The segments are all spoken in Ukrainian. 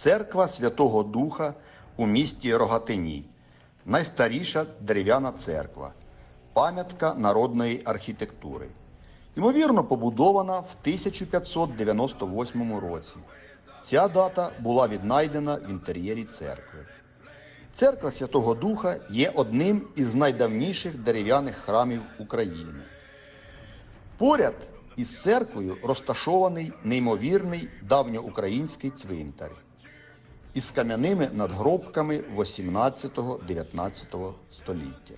Церква Святого Духа у місті Рогатині. Найстаріша дерев'яна церква, пам'ятка народної архітектури. Ймовірно, побудована в 1598 році. Ця дата була віднайдена в інтер'єрі церкви. Церква Святого Духа є одним із найдавніших дерев'яних храмів України. Поряд із церквою розташований неймовірний давньоукраїнський цвинтар із кам'яними надгробками 18-19 століття.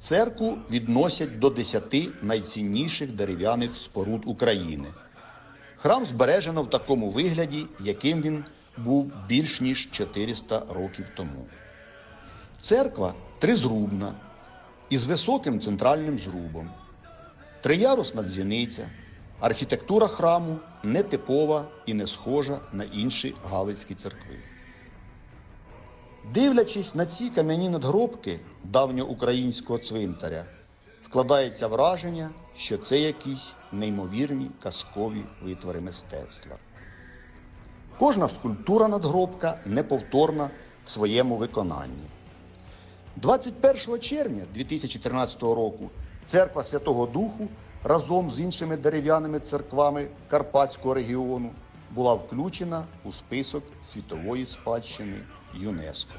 Церкву відносять до десяти найцінніших дерев'яних споруд України. Храм збережено в такому вигляді, яким він був більш ніж 400 років тому. Церква тризрубна із високим центральним зрубом. Триярусна дзвіниця. Архітектура храму нетипова і не схожа на інші галицькі церкви. Дивлячись на ці кам'яні надгробки давньоукраїнського цвинтаря, складається враження, що це якісь неймовірні казкові витвори мистецтва. Кожна скульптура надгробка неповторна в своєму виконанні. 21 червня 2013 року церква Святого Духу разом з іншими дерев'яними церквами Карпатського регіону була включена у список світової спадщини ЮНЕСКО.